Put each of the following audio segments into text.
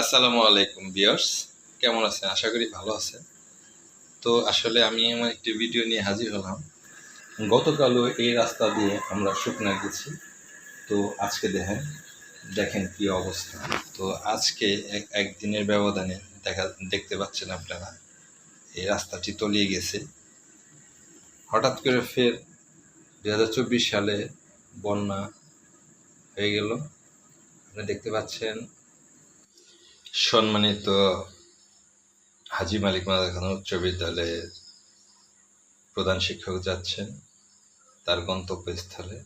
আসসালামু আলাইকুম বিয়ার্স কেমন আছেন? আশা করি ভালো আছেন। তো আসলে আমি আমার একটি ভিডিও নিয়ে হাজির হলাম। গতকালও এই রাস্তা দিয়ে আমরা শুকনা গেছি। তো আজকে দেখেন দেখেন কি অবস্থা। তো আজকে এক একদিনের ব্যবধানে দেখা, দেখতে পাচ্ছেন আপনারা, এই রাস্তাটি তলিয়ে গেছে। হঠাৎ করে ফের দু হাজার চব্বিশ সালে বন্যা হয়ে গেল। আপনি দেখতে পাচ্ছেন সম্মানিত হাজি মালিক মাদা খান উচ্চ বিদ্যালয়ের প্রধান শিক্ষক যাচ্ছেন। তার গন্তব্যস্থলে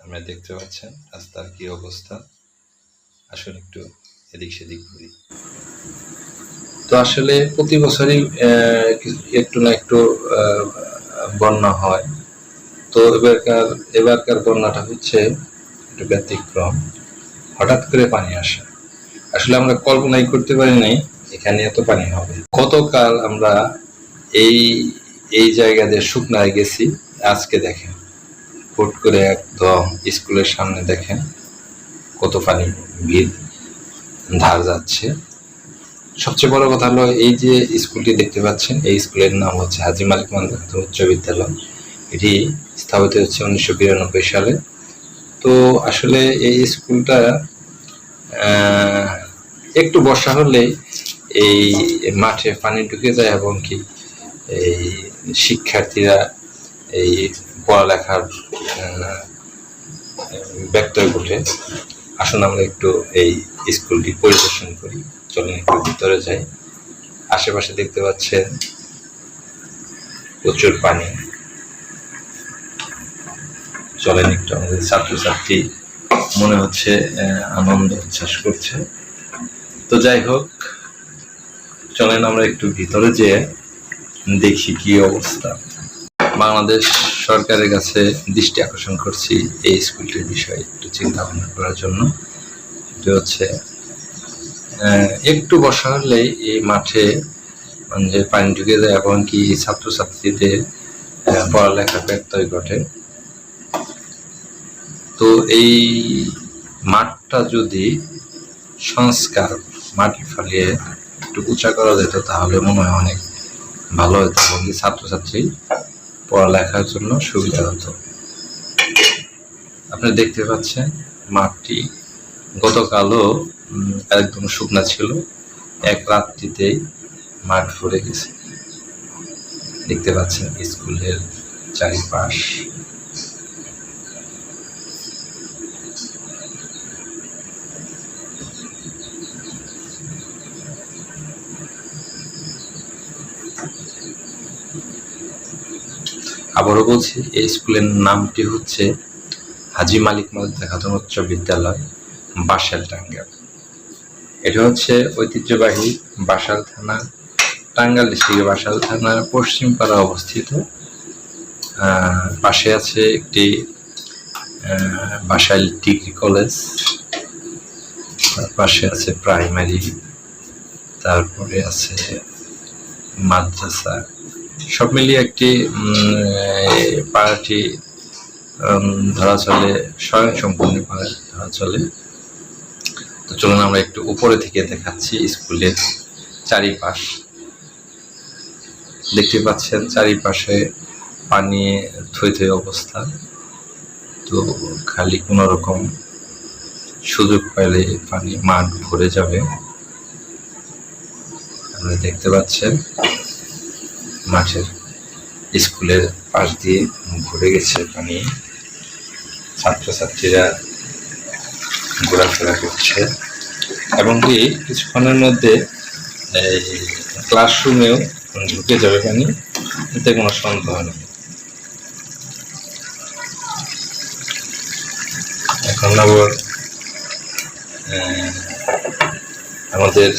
আমরা দেখতে পাচ্ছেন রাস্তার কি অবস্থা। আসুন একটু এদিক সেদিক ঘুরি। তো আসলে প্রতি বছরই একটু না একটু বন্যা হয়। তো এবারকার এবারকার বন্যাটা হচ্ছে একটু ব্যতিক্রম। হঠাৎ করে পানি আসে। আসলে আমরা কল্পনাই করতে পারি নাই, এখানে এত পানি হবে। গতকাল আমরা এই এই জায়গা দিয়ে শুকনায় গেছি, আজকে দেখেন, হুট করে একদম স্কুলের সামনে দেখেন কত পানি, ভিড়, ধার যাচ্ছে। সবচেয়ে বড় কথা হলো এই যে স্কুলটি দেখতে পাচ্ছেন, এই স্কুলের নাম হচ্ছে হাজি মালিক মান্দার উচ্চ বিদ্যালয়। এটি স্থাপিত হচ্ছে উনিশশো বিরানব্বই সালে। তো আসলে এই স্কুলটা একটু বর্ষা হলে এই মাঠে পানি ঢুকে যায় এবং কি এই শিক্ষার্থীরা এই পড়ালেখার ব্যত্যয় ঘটে আসুন আমরা একটু এই স্কুলটি পরিদর্শন করি। চলেন একটু ভিতরে যাই। আশেপাশে দেখতে পাচ্ছেন প্রচুর পানি। চলেন একটু আমাদের ছাত্রছাত্রী মনে হচ্ছে আনন্দ উচ্ছ্বাস করছে। তো যাই হোক, চলেন আমরা একটু ভিতরে যেয়ে দেখি কি অবস্থা। বাংলাদেশ সরকারের কাছে দৃষ্টি আকর্ষণ করছি এই স্কুলটির বিষয়ে একটু চিন্তা ভাবনা করার জন্য। সেটা হচ্ছে একটু বসা হলেই এই মাঠে মানে পানি ঢুকে যায় এবং কি ছাত্রছাত্রীদের পড়ালেখা ব্যত্যয় ঘটে। তো এই মাঠটা যদি সংস্কার মাটি ফালিয়ে একটু উঁচা করা যেত, তাহলে মনে হয় অনেক ভালো হতো এবং ছাত্রছাত্রী পড়ালেখার জন্য সুবিধা হতো। আপনি দেখতে পাচ্ছেন মাঠটি গতকালও একদম শুকনা ছিল। এক রাত্রিতেই মাঠ ভরে গেছে। দেখতে পাচ্ছেন স্কুলের চারিপাশ। আবারও বলছি, এই স্কুলের নামটি হচ্ছে হাজি মালিক মাদ্দা খাতুন উচ্চ বিদ্যালয়, বাসাল টাঙ্গাইল। এটা হচ্ছে ঐতিহ্যবাহী বাসাল থানা, টাঙ্গাইল ডিস্ট্রিক্টের বাসাল থানার পশ্চিম পাড়া অবস্থিত পাশে আছে একটি বাসাইল ডিগ্রি কলেজ। তার পাশে আছে প্রাইমারি, তারপরে আছে মাদ্রাসা। সব মিলিয়ে একটি পাড়াটি ধরা চলে স্বয়ং সম্পূর্ণ ধরা চলে। তো চলুন আমরা একটু উপরে থেকে দেখাচ্ছি স্কুলের চারিপাশ। দেখতে পাচ্ছেন চারিপাশে পানি, থই থই অবস্থা। তো খালি কোনো রকম সুযোগ পাইলে পানি মাঠ ভরে যাবে। আপনারা দেখতে পাচ্ছেন মাঠের স্কুলের পাশ দিয়ে ঘুরে গেছে পানি ছাত্রছাত্রীরা ঘোরাফেরা করছে। এবং কি কিছুক্ষণের মধ্যে এই ক্লাসরুমেও ঢুকে যাবে পানি এতে কোনো সন্দেহ নেই। এখন আবার আমাদের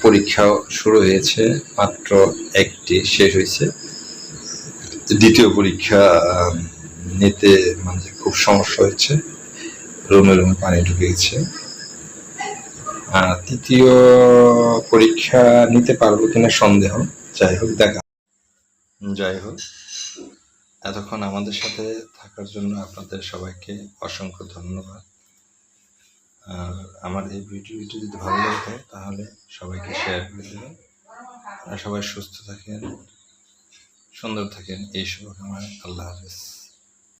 আহ, পরীক্ষাও শুরু হয়েছে মাত্র একটি শেষ হয়েছে। দ্বিতীয় পরীক্ষা নিতে মানে খুব সমস্যা হয়েছে রুমে রুমে পানি ঢুকে গেছে তৃতীয় পরীক্ষা নিতে পারব কিনা সন্দেহ যাই হোক দেখা। যাই হোক এতক্ষণ আমাদের সাথে থাকার জন্য আপনাদের সবাইকে অসংখ্য ধন্যবাদ। আমার এই ভিডিওটি যদি ভালো লাগে তাহলে সবাইকে শেয়ার করে দেবেন। আর সবাই সুস্থ থাকেন, সুন্দর থাকেন। এই শুভকামনায় আল্লাহ হাফেজ।